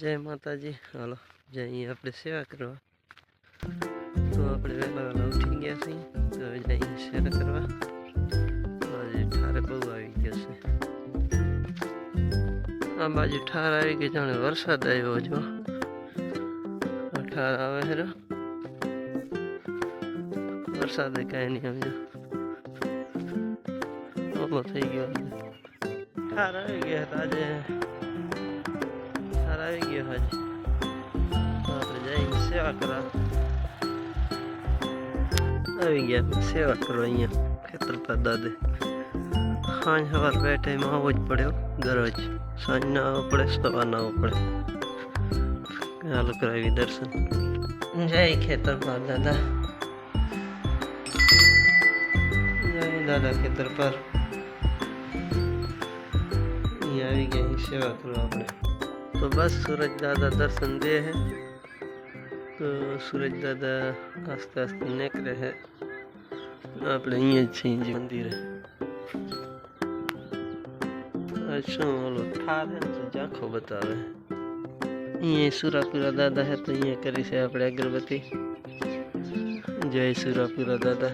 માતાજી. હાલો જઈએ આપણે સેવા કરવા. તો આપણે વહેલા વહેલા ઉઠી ગયા છીએ. તો હવે જઈએ સેવા કરવા. આજે ઠારે બહુ આવી ગયો છે. આ બાજુ ઠાર આવી ગઈ જાણે વરસાદ આવ્યો જો આ ઠાર આવે છે વરસાદ કાંઈ નહીં આવ્યો ઓલો થઈ ગયો. છે. ઠાર આવી ગયા હતા આજે. ઠાર આવી ગયો આજે તો આપણે જઈને સેવા કરવા આવી ગયા આપણે સેવા કરવા અહીંયા ખેતર પર દાદે. સાંજ સવાર બે ટાઈમ આવવો જ પડ્યો, દરરોજ. સાંજ ના આવવો પડે સવાર ના આવવો પડે. હાલ કરાવી દર્શન. જય ખેતર દાદા. દાદા ખેતર પર આવી ગયા સેવા કરવા આપણે. तो बस सूरज दादा दर्शन दे है। तो सूरज दादा आस्ते आस्ते नेक रहे। आप नहीं अच्छी जी मंदिर है अच्छा बोलो तो ये सूरापुरा दादा है तो ये करी से अपने अगरबत्ती। जय सूरापुरा दादा।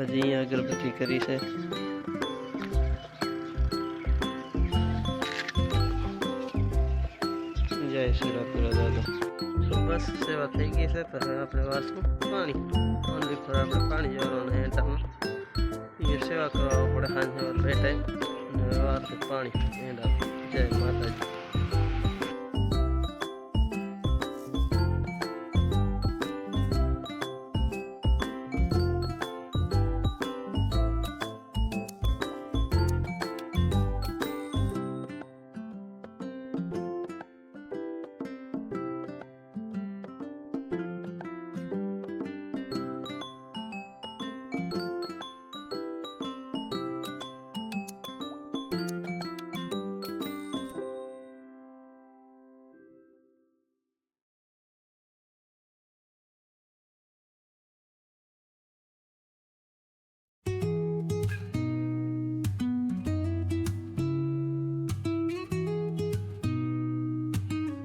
आज ये अगरबत्ती करी से। જય સુરાપુરા દાદા. બસ સેવા થઈ ગઈ છે પણ આપણે વાસું પાણી. ઓનલી ફોર આપણે પાણી જવાનું હેઠળમાં એ સેવા કરવા પડે સાંજ બે ટાઈમ અને વાસું પાણી, એંડા. જય માતાજી.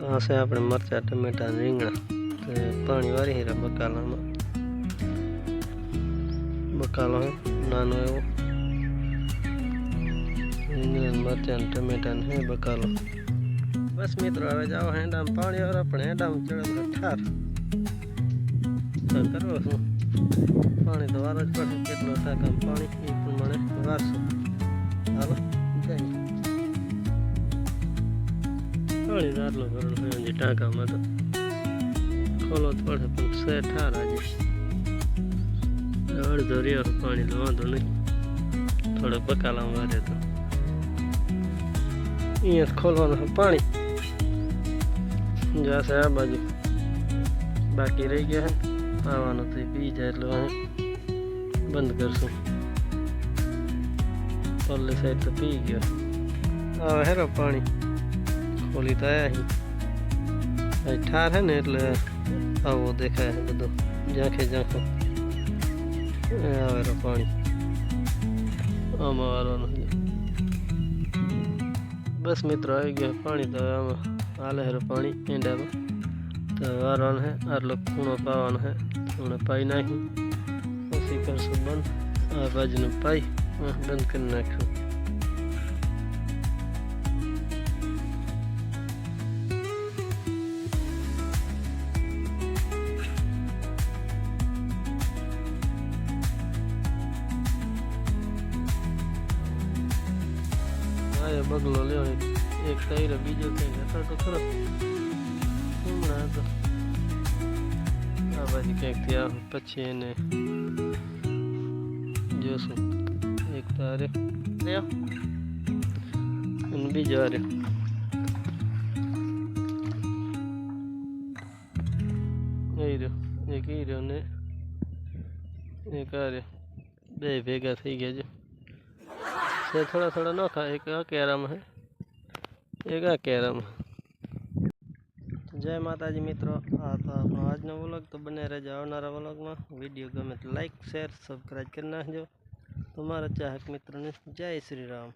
આ છે આપણે મરચાં, ટમેટા, રીંગણા પાણી વારી હીરા બકાલામાં બકાલો હે, નાનો એવો. રીંગણા, મરચાં ટમેટા હે બકાલો બસ મિત્રો, હવે જાઓ હેંડામાં પાણી વાળા, પણ હેંડામાં ચડે ઠાર. કરવો શું પાણી તો વાર જ પડે, કેટલો ટાંકામાં પાણી એ પ્રમાણે વારશું હાલો પાણી આટલો ભરેલો હોય હજી ટાંકામાં તો. ખોલો તો પડે, પણ સે ઠાર આજે. અડધો પાણી તો વાંધો નહીં. થોડો બકાલા મારે તો. અહીંયા ખોલવાનું પાણી. જશે આ બાજુ. બાકી રહી ગયા આવવાનું તો પી જાય એટલે બંધ કરશું. પલ્લી સાઈડ તો પી ગયો. આવે હેરો પાણી. ખોલી તો અહીં. ઠાર હે ને એટલે આવો દેખાય છે બધું. ઝાંખે ઝાંખો. આવે પાણી. આમાં વાળવાનું બસ મિત્રો આવી ગયા પાણી તો આમાં હાલે હેરો પાણી ઈંડામાં. તો વારવાનું છે આટલો ખૂણો પાવાનો છે ખૂણો પાઈ નાખી. પછી કરશું બંધ. આ બાજુનું પાઈ બંધ કરી નાખ્યું. એ બગલો લ્યો, એક એક ટાયરો બીજો કઈ હતો તો ખરો. હમણાં હતો આ બાજુ ક્યાંક ત્યાં પછી એને જોશું. એક તો રહ્યો રહ્યો અને બીજો રહ્યો, એક એ રહ્યો ને એક આ બે ભેગા થઈ ગયા છે. છે, થોડા થોડા નોખા એક આ કેરામાં હે એક આ કેરામાં જય માતાજી મિત્રો. આ તો આપણો આજનો વ્લોગ તો બને રહેજો. આવનારા વ્લોગમાં વીડિયો ગમે તો લાઇક શેર સબસ્ક્રાઈબ કરી નાખજો. તમારા ચાહક મિત્રોને જય શ્રી રામ.